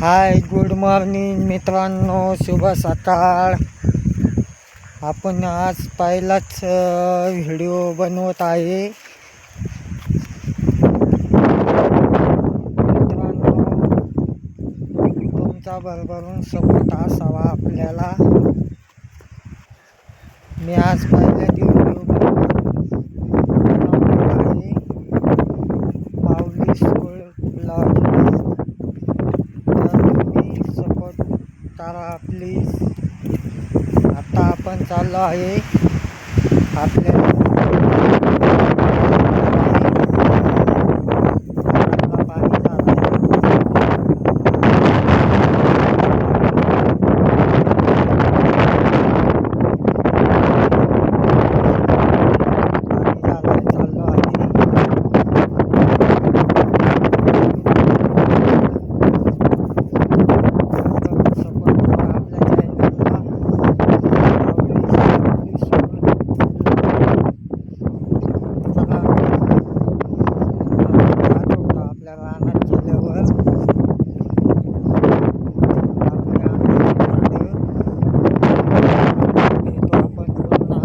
Hi good morning मित्रांनो शुभ सकाळ. आपण आज पहिलाच व्हिडिओ बनवत आहे. मित्रांनो तुमचा भरभरून सपोर्ट असावा आपल्याला. मी आज पहिल्या व्हिडिओ बनवत आहे माऊली स्कूल ब्लॉग तर तुम्ही सपोर्ट तारा प्लीज आता आपण चाललो आहे. आपल्या पाणी झालं पाणी झालं चाललो आहे सपोर्ट करा आपल्या चॅनलला आपल्या रानात गेल्यावर आपल्या भेटू आपण पुन्हा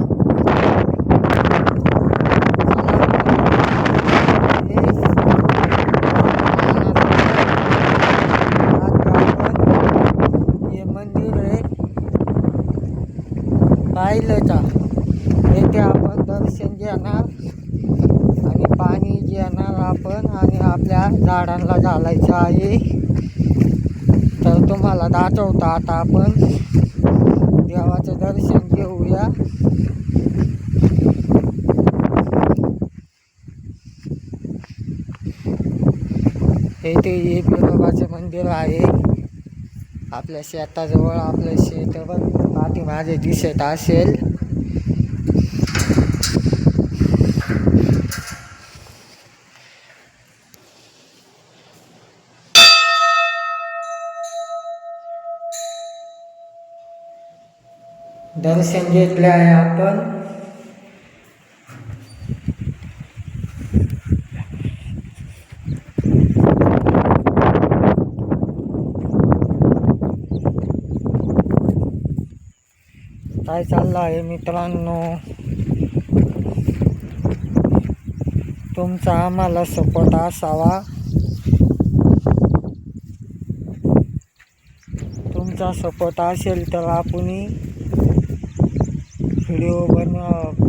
हे मंदिर आहे पाहिलं का येथे आपण दर्शन घेणार आणि पाणी घेणार आपण आणि आपल्या झाडांना घालायचं आहे. तर तुम्हाला दाखवतो आता आपण. देवाचं दर्शन घेऊया. येथे हे बिरोबाचे मंदिर आहे. आपल्या शेताजवळ आपलं शेत पण पाठीमागे दिसत असेल. दर्शन घेतले आहे आपण. काय चाललं आहे मित्रांनो? तुमचा आम्हाला सपोर्ट असावा. तुमचा सपोर्ट असेल तर आपण व्हिडिओ बनव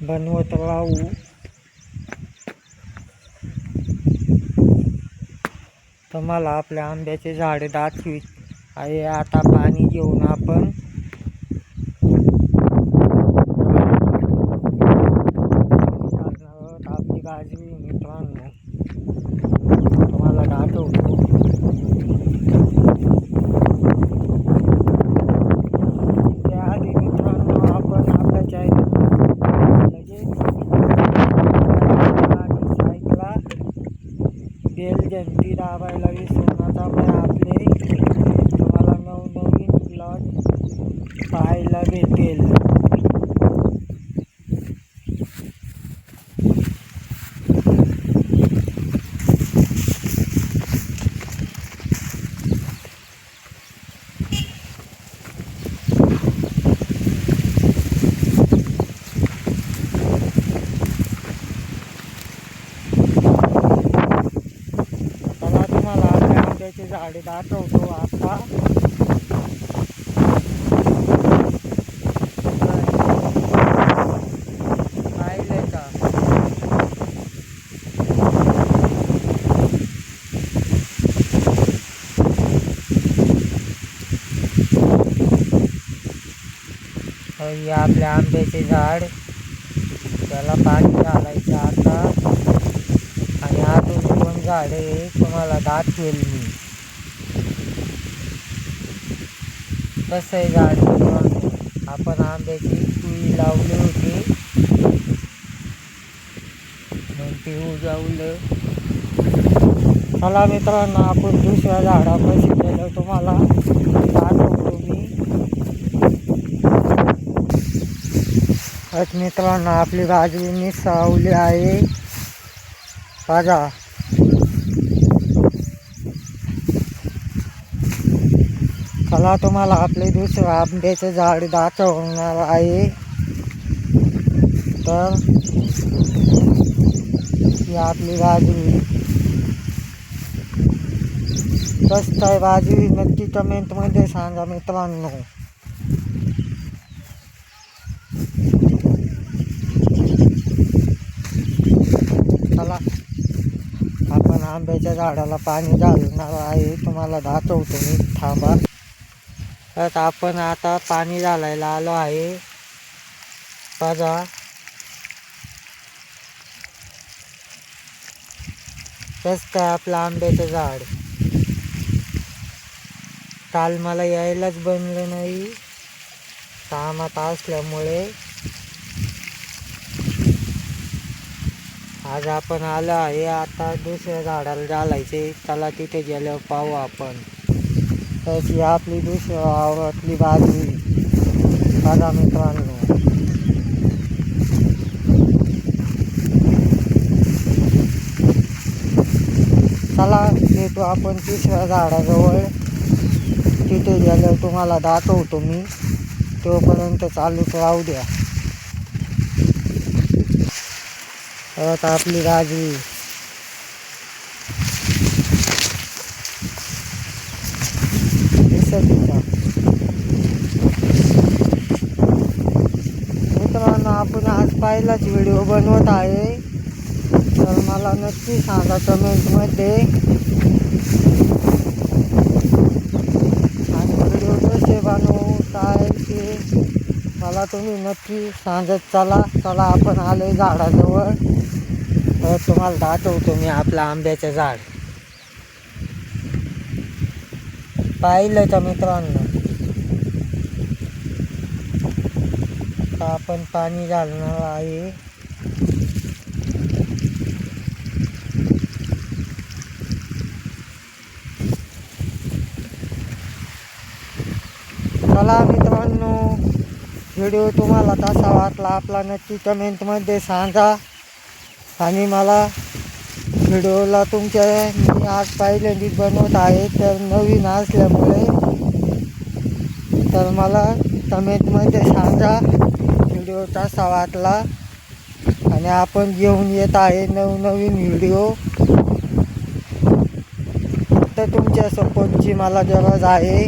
बनवत राहू. तुम्हाला आपल्या आंब्याचे झाडे दाखवीत आहे. आता पाणी घेऊन आपण टाकणार आहोत आपली बाजरी मित्रांनो तुम्हाला दाखवतो त्याआधी मित्रांनो आपण आपल्या चॅनल लगेच आणि साईडला बेल जयंती दाबायला विसरू नका आपले तुम्हाला नवनवीन ब्लॉग पाहायला भेटेल चला तुम्हाला आपल्या आंब्याचे झाडे दाखवतो आता. आपल्या आंब्याचे झाड. त्याला पाणी घालायचं आता. आणि अजून दोन झाडे. तुम्हाला दाखवेल मी. कसं आहे झाड आपण आंब्याची कुई लावली होती. मग ते उजावलं चला मित्रांनो आपण दुसऱ्या झाडापाशी गेलो तुम्हाला. दाखवतो मी. आज मित्रांनो आपली बाजूनी सावली आहे. बघा. चला तुम्हाला आपले दुसरं आंब्याचं झाड दाखवणार आहे. तर ही आपली बाजू. कसं आहे बाजू नक्की कमेंटमध्ये सांगा मित्रांनो. चला आपण आंब्याच्या झाडाला पाणी घालणार आहे. तुम्हाला दाखवतो मी थांबा. तर आपण आता पाणी घालायला आलो आहे. बघा. कसं काय आपलं आंब्याचं झाड. काल मला यायलाच बनलं नाही. कामात असल्यामुळे. आज आपण आलो आहे. आता दुसऱ्या झाडाला घालायचे. त्याला तिथे गेल्यावर पाहू आपण. तशी आपली दुसऱ्या आवडली बाजू बघा मित्रांनो. चला येतो आपण तिसऱ्या झाडाजवळ. तिथे गेल्यावर तुम्हाला दाखवतो मी. तोपर्यंत चालूच राहू द्या. परत आपली राजवी दिसत का मित्रांनो आपण आज पहिलाच व्हिडिओ बनवत आहे. तर मला नक्की सांगा कमेंटमध्ये. आणि व्हिडिओ कसे बनवत आहे ते मला तुम्ही नक्की सांगत चला. चला आपण आलो झाडाजवळ. तर तुम्हाला दाखवतो मी आपलं आंब्याचं झाड. पाहिलं का मित्रांनो? आपण पाणी घालणार आहे? चला मित्रांनो व्हिडिओ तुम्हाला कसा वाटला आपला नक्की कमेंटमध्ये सांगा. आणि मला व्हिडिओला तुमच्या मी आज पहिल्यांदाच बनवत आहे तर नवीन असल्यामुळे. तर मला कमेंटमध्ये सांगा व्हिडिओ कसा वाटला. आणि आपण घेऊन येत आहे नवनवीन व्हिडिओ. फक्त तुमच्या सपोर्टची मला गरज आहे.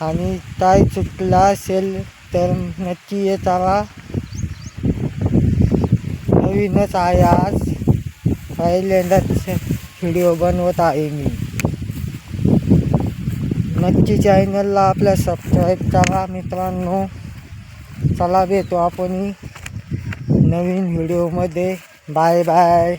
आणि काय चुकला असेल तर नक्की येतावा. नवीनच आहे आज. पहिल्यांदाच व्हिडिओ बनवत आहे मी. नक्की चॅनलला आपल्या सबस्क्राईब करा मित्रांनो. चला भेटू आपण नवीन व्हिडिओमध्ये बाय बाय